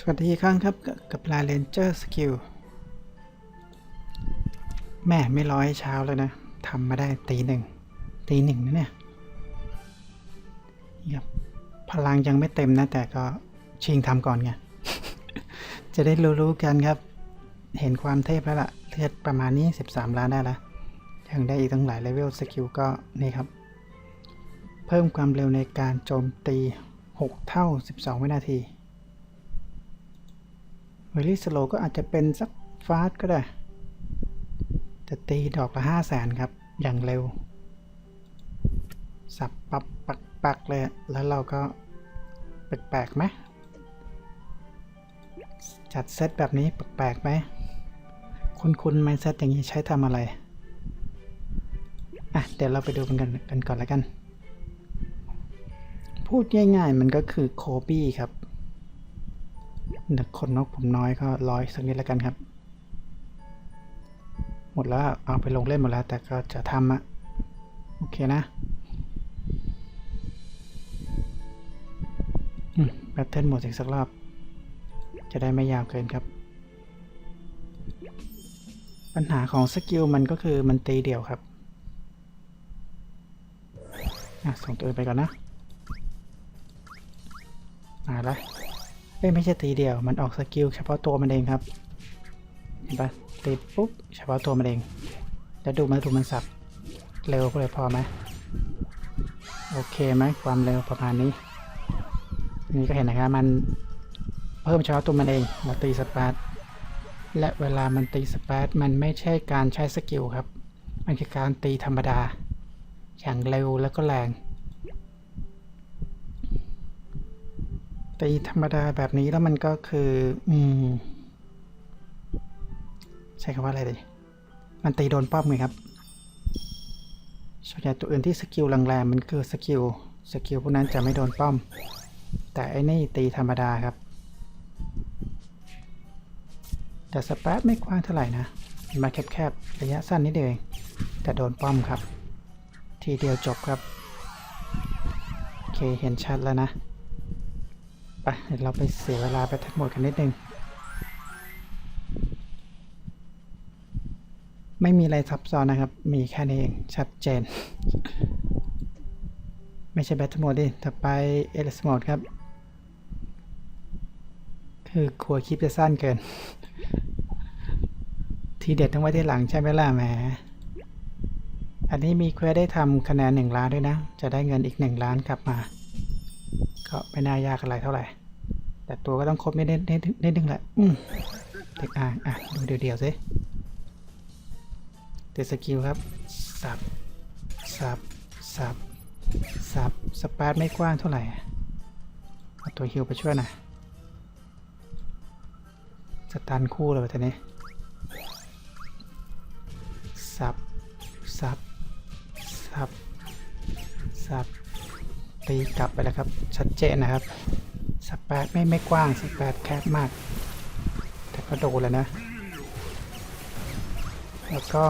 สวัสดีครั้งครับกับลาเลนเจอร์สกิลแม่ไม่ร้อยเช้าแล้วนะทำมาได้ตีหนึ่งตีหนึ่งนะเนี่ยนะครับพลังยังไม่เต็มนะ แต่ก็ชิงทำก่อนไง จะได้รู้ๆกันครับ เห็นความเทพแล้วล่ะ เลือดประมาณนี้ 13 ล้านได้ละยังได้อีกตั้งหลายเลเวลสกิลก็นี่ครับ เพิ่มความเร็วในการโจมตี 6 เท่า 12 วินาที เวลี่สโลก็อาจจะเป็นสักฟาสก็ได้ จะตีดอกละห้าแสนครับ อย่างเร็ว สับปับปักปักเลย แล้วเราก็ แปลกๆไหมจัดเซตแบบนี้แปลกๆไหม คุณคุณไมเซตอย่างนี้ใช้ทำอะไร อะ เดี๋ยวเราไปดูกันกันกันก่อนแล้วกัน พูดง่ายๆ มันก็คือโคบี้ครับ ด็กคนนกผมน้อยก็ร้อยสักนิดแล้วกันครับ หมดแล้วเอาไปลงเล่นหมดแล้ว แต่ก็จะทำอะโอเคนะแบตเทิลหมดอีกสักรอบ จะได้ไม่ยาวเกินครับ ปัญหาของสกิลมันก็คือมันตีเดี่ยวครับอะส่งตัวไปก่อนนะมาละ เอ้ยไม่ใช่ตีเดียว มันออกสกิลเฉพาะตัวมันเองครับ เห็นปะติดปุ๊บเฉพาะตัวมันเอง แล้วดูมันดูมันสับ เร็วเลยพอไหมโอเคไหมความเร็วประมาณนี้ นี่ก็เห็นนะครับมันเพิ่มเฉพาะตัวมันเองมาตีสปาร์ตและเวลามันตีสปาร์ตมันไม่ใช่การใช้สกิลครับ มันคือการตีธรรมดา อย่างเร็วแล้วก็แรง ตีธรรมดาแบบนี้แล้วมันก็คือ อืม ใช้คำว่าอะไรดี มันตีโดนป้อมไงครับส่วนใหญ่ตัวอื่นที่สกิลแรงๆมันคือสกิล สกิลพวกนั้นจะไม่โดนป้อม แต่ไอ้นี่ตีธรรมดาครับ แต่สปาร์ตไม่กว้างเท่าไหร่นะ มาแคบๆ ระยะสั้นนิดเดียวเอง แต่โดนป้อมครับ ทีเดียวจบครับ โอเค เห็นชัดแล้วนะ ไปเดี๋ยวเราไปเสียเวลาไปทั้งหมดกันนิดนึง ไม่มีอะไรซับซ้อนนะครับ มีแค่นี้เองชัดเจน ไม่ใช่แบทโหมดดิต่อไปเอลิสโหมดครับ คือครัวคลิปจะสั้นเกิน ทีเด็ดต้องไว้ที่หลังใช่ไหมล่ะแหมอันนี้มีเควสได้ทำคะแนนหนึ่งล้านด้วยนะ จะได้เงินอีกหนึ่งล้านกลับมา ก็ไม่น่ายากอะไรเท่าไหร่ แต่ตัวก็ต้องครบนิดนิดนิดนิดนึงแหละอืมเด็กอ่างอะดูเดียวๆสิเตะสกิลครับ สับ สับ สับ สับ สปาร์ตไม่กว้างเท่าไหร่เอาตัวฮิวไปช่วยน่อยสตันคู่เลยทีนี้ สับ สับ สับ สับ ตีกลับไปแล้วครับ ชัดเจนนะครับ สแปดไม่ไม่กว้างสแปดแคบมาก แต่ก็โดนแล้วนะ แล้วก็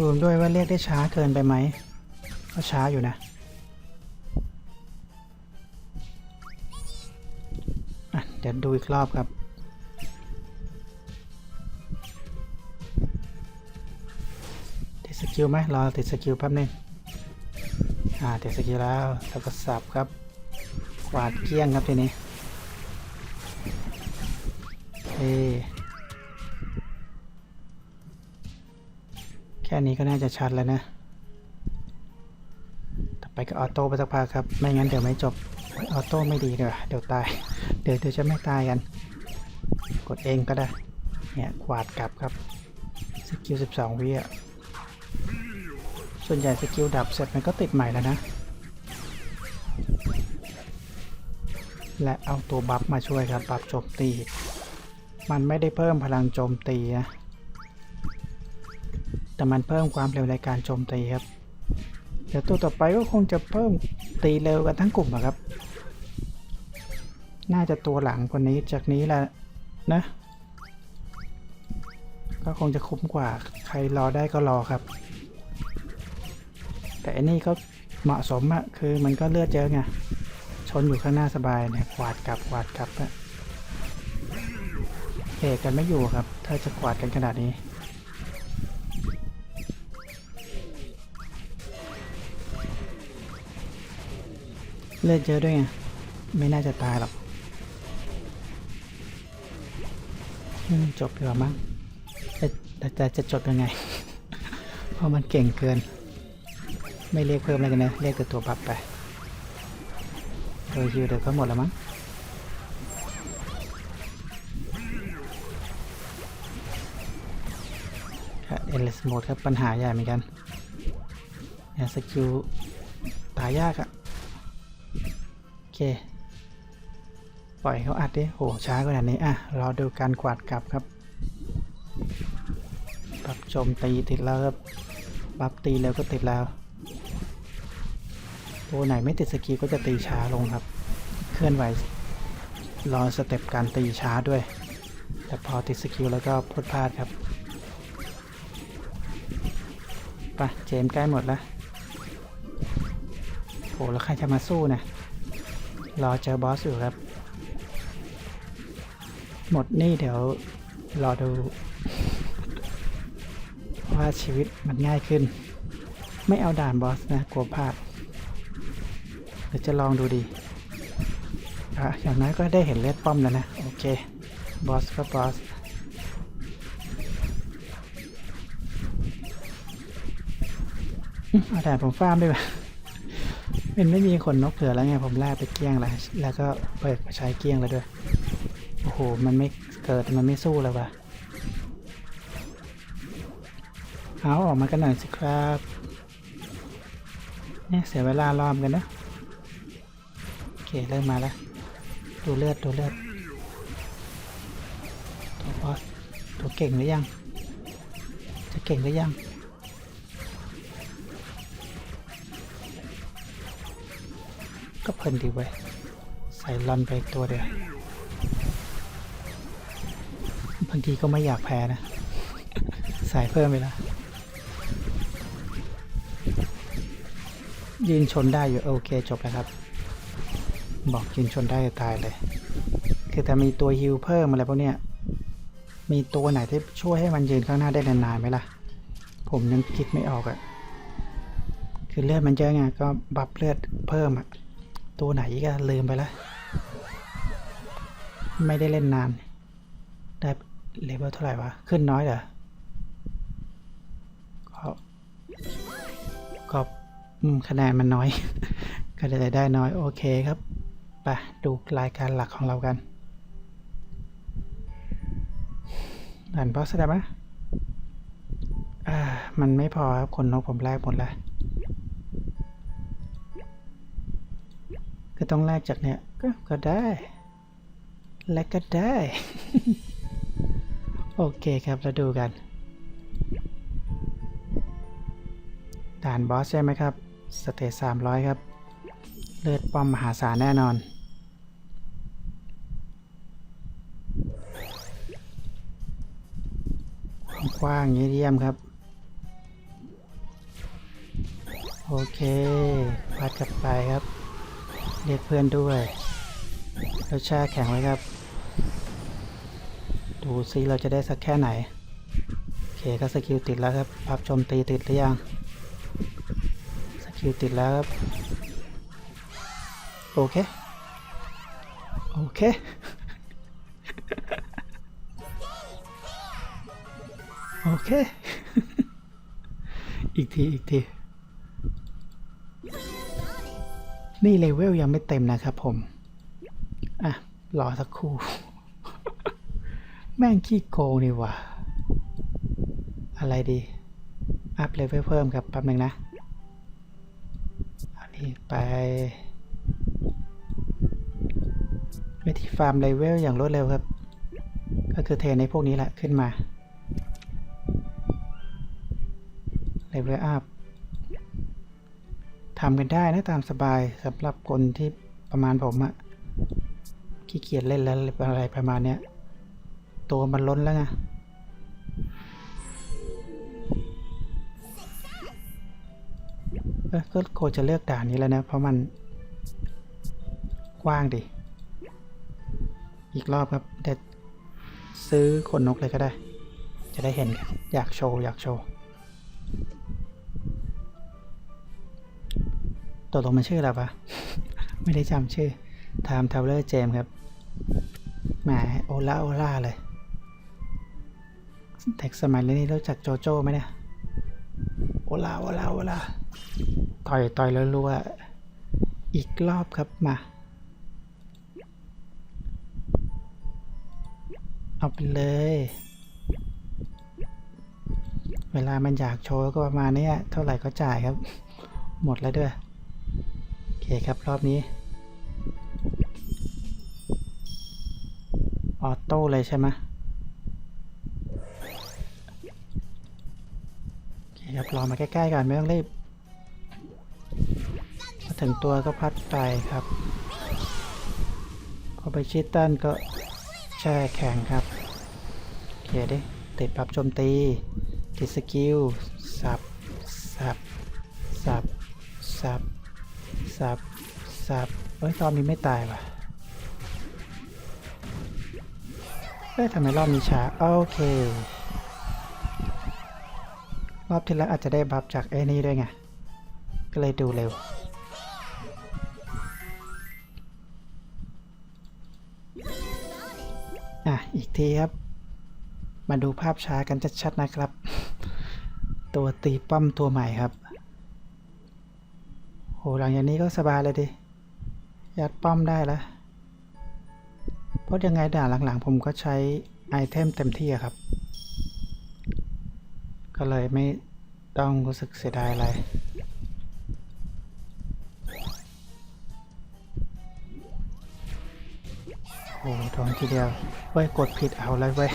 รวมด้วยว่าเรียกได้ช้าเกินไปไหม ก็ช้าอยู่นะอะเดี๋ยวดูอีกรอบครับติดสกิลไหมรอติดสกิลแป๊บนึงอ่าติดสกิลแล้วแล้วก็สับครับ กวาดเกลี้ยงครับทีนี้เอแค่นี้ก็น่าจะชัดแล้วนะ ต่อไปก็ออโต้ไปสักพักครับ ไม่งั้นเดี๋ยวไม่จบ ออโต้ไม่ดีเดี๋ยวเดี๋ยวตาย เดี๋ยวเดี๋ยวจะไม่ตายกัน กดเองก็ได้ เนี่ยกวาดกลับครับสกิล 12 วิอะ ส่วนใหญ่สกิลดับเสร็จมันก็ติดใหม่แล้วนะ และเอาตัวบัฟมาช่วยครับบัฟโจมตี มันไม่ได้เพิ่มพลังโจมตีนะแต่มันเพิ่มความเร็วในการโจมตีครับเดี๋ยวตัวต่อไปก็คงจะเพิ่มตีเร็วกันทั้งกลุ่มครับ น่าจะตัวหลังคนนี้จากนี้แหละนะ ก็คงจะคุ้มกว่าใครรอได้ก็รอครับ แต่อันนี้ก็เหมาะสมอะคือมันก็เลือดเยอะไง ชนอยู่ข้างหน้าสบายเนี่ยกวาดกลับกวาดกลับอะเอกกันไม่อยู่ครับ ถ้าจะกวาดกันขนาดนี้ เลือดเยอะด้วยไงไม่น่าจะตายหรอกจบดีกว่ามั้งแต่แต่จะจบยังไง เพราะมันเก่งเกิน ไม่เรียกเพิ่มอะไรกันนะ เรียกแต่ตัวบัฟไป โดยฮิวเดี๋ยวก็หมดแล้วมั้งเอเลสโหมดครับ ปัญหาใหญ่เหมือนกันเนี่ยสกิลตายยากอะโอเค ปล่อยเขาอัดดิโห ช้าขนานี้ อะ รอดูการกวาดกลับครับปรับโจมตีติดแล้วครับปรับตีแล้วก็ติดแล้ว ตัวไหนไม่ติดสกิลก็จะตีช้าลงครับ เคลื่อนไหวรอสเต็ปการตีช้าด้วย แต่พอติดสกิลแล้วก็พลดพลาดครับไปะเจมใกล้หมดแล้วโหแล้วใครจะมาสู้นะรอเจอบอสอยู่ครับ หมดนี่เดี๋ยวรอดู ว่าชีวิตมันง่ายขึ้น ไม่เอาด่านบอสนะกลัวพลาด ดี๋ยวจะลองดูดีอะอย่างน้อยก็ได้เห็นเลือดป้อมแล้วนะ โอเค บอสก็บอสอืมเอาด่านผมฟาร์มด้วยวะเป็นไม่มีคนนกเผือแล้วไง ผมแลกไปเกี้ยงแล้ว แล้วก็เปิดใช้เกี้ยงแล้วด้วย โอ้โห มันไม่เกิด มันไม่สู้แล้ววะเอาออกมากันหน่อยสิครับ เนี่ยเสียเวลารอมกันนะ คเริ่มมาแล้ว ดูเลือดดูเลือดตัวบอสตัวเก่งหรือยัง จะเก่งหรือยังก็เพลินดีเว้ยใส่ลอนไปอีกตัวเดียวบางทีก็ไม่อยากแพ้นะ ใส่เพิ่มไปล้วยืนชนได้อยู่ โอเคจบแล้วครับ บอกยืนชนได้ตายเลย คือแต่มีตัวฮิลเพิ่มอะไรพวกเนี้ย มีตัวไหนที่ช่วยให้มันยืนข้างหน้าได้นานๆไหมล่ะ ผมยังคิดไม่ออกอะคือเลือดมันเยอะไงก็บัฟเลือดเพิ่มอะตัวไหนก็ลืมไปล้วไม่ได้เล่นนาน ได้เลเวลเท่าไหร่วะ ขึ้นน้อยเหรอก็ก็คะแนนมันน้อย ก็เลยได้น้อย โอเคครับ ไปดูรายการหลักของเรากันด่านบอสได้ไหมอ่า มันไม่พอครับคนนกผมแลกหมดแล้วก็ต้องแลกจากเนี่ยก็ก็ได้ แลกก็ได้ โอเคครับแล้วดูกันด่านบอสใช่ไหมครับ สเตจ300ครับ เลือดป้อมมหาศาลแน่นอน ว้างเยี่ยมครับ โอเคพัดกลับไปครับ เรียกเพื่อนด้วยแล้วแช่แข็งไว้ครับ ดูซิเราจะได้สักแค่ไหน โอเคก็สกิลติดแล้วครับพับโจมตีติดหรือยัง สกิลติดแล้วครับ โอเค โอเค โอเค อีกที อีกที นี่เลเวลยังไม่เต็มนะครับผม อะ รอสักครู่ แม่งขี้โกงนี่ว่าอะไรดี อัพเลเวลเพิ่มครับแป๊บหนึ่งนะ อันนี้ไปวิธีฟาร์มเลเวลอย่างรวดเร็วครับ ก็คือเทรนในพวกนี้แหละขึ้นมา เลเวลอัพทำกันได้นะตามสบายสำหรับคนที่ประมาณผมอะขี้เกียจเล่นแล้วอะไรประมาณเนี้ย ตัวมันล้นแล้วไงเอ้ยก็โคจะเลือกด่านนี้แล้วนะ เพราะมันกว้างดิ อีกรอบครับเด็ดซื้อขนนกเลยก็ได้ จะได้เห็นอยากโชว์ อยากโชว์ ตัวตรงมันชื่ออะไรปะไม่ได้จำชื่อ Time Traveler James ครับแหมโอล่าโอล่าเลยเด็กสมัยนี้รู้จักโจโจ้ไหมเนี่ยโอล่าโอล่าโอล่าต่อยต่อยแล้วรัวอีกรอบครับมา เอาไปเลย เวลามันอยากโชว์ก็ประมาณนี้เท่าไหร่ก็จ่ายครับ หมดแล้วด้วยโอ คครับ รอบนี้ ออโต้เลยใช่ไหมโอเคครับ รอมาใกล้ๆกันไม่ต้องรีบมาถึงตัวก็พัดไปครับ พอไปชิดตันก็แช่แข็งครับ โอเคดิติดปรับโจมตี ติดสกิล สับ สับ สับ สับ สับสับเฮ้ยรอบนี้ไม่ตายว่ะเฮ้ยทำไมรอบนี้ช้า โอเค รอบที่แล้วอาจจะได้บัฟจากไอ้นี่ด้วยไง ก็เลยดูเร็ว อะ อีกทีครับ มาดูภาพช้ากันชัดๆนะครับ ตัวตีป้อมตัวใหม่ครับ โหหลังจากนี้ก็สบายเลยดิ ยัดป้อมได้แล้ว เพราะยังไงด่านหลังๆ ผมก็ใช้ไอเทมเต็มที่ครับ ก็เลยไม่ต้องรู้สึกเสียดายอะไรโอ้โหทองทีเดียว เว้ย กดผิดเอาเลยเว้ย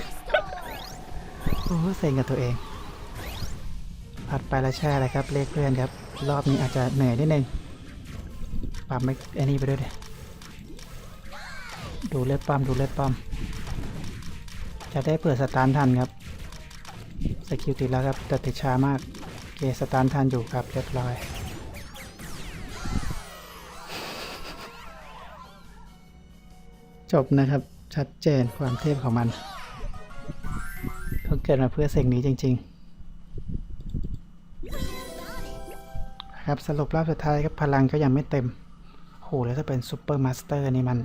โอ้เซ็งกับตัวเอง ผัดไปแล้วแช่เลยครับ เลขเพื่อนครับ รอบนี้อาจจะเหนื่อยนิดนึงปรับไม่ไอ้นี่ไปด้วยเดยดูเลือดปั๊มดูเลือดปั๊มจะได้เปิดสตาร์ททันครับสกิลติดแล้วครับแต่ติดช้ามากเคสตาร์ททันอยู่ครับเรียบร้อยจบนะครับชัดเจนความเทพของมันเขาเกิดมาเพื่อสิ่งนี้จริง ๆ ครับสรุปรอบสุดท้ายครับพลังก็ยังไม่เต็มโหแล้วถ้าเป็นซูเปอร์มาสเตอร์นี่มัน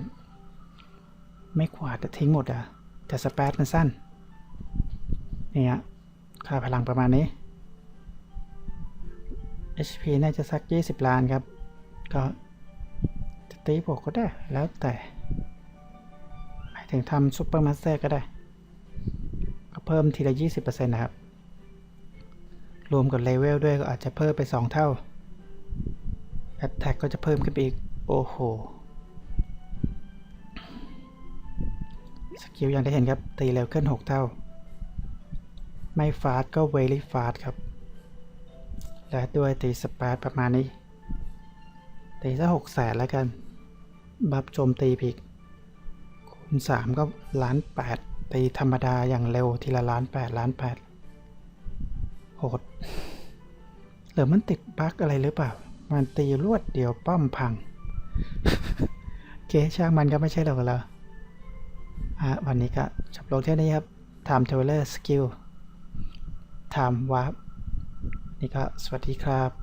ไม่ขวาดแต่ทิ้งหมดอะ แต่สเปซมันสั้น เนี่ฮะค่าพลังประมาณนี้ HP น่าจะสัก 20 ล้านครับ ก็จะตีบวกก็ได้แล้วแต่หมายถึงทำซูเปอร์มาสเตอร์ก็ได้ ก็เพิ่มทีละ 20%นะครับ รวมกับเลเวลด้วยก็อาจจะเพิ่มไป 2 เท่า Attack ก็จะเพิ่มขึ้นไปอีก โอ้โห สกิลอย่างที่เห็นครับ ตีเร็วขึ้น 6 เท่า ไม่ฟาสก็เวลี่ฟาสครับ และด้วยตีสปาร์ประมาณนี้ ตีซะหกแสนแล้วกัน บัฟโจมตีพีกคูณสามก็ล้านแปดตีธรรมดาอย่างเร็วทีละล้านแปดล้านแปดโหดหรือมันติดบั๊กอะไรหรือเปล่า มันตีรวดเดียวป้อมพังเกช่างมันก็ไม่ใช่หรอกเราอะวันนี้ก็จบลงแค่นี้ครับ Time Traveler Skill Time Warp นี่ก็สวัสดีครับ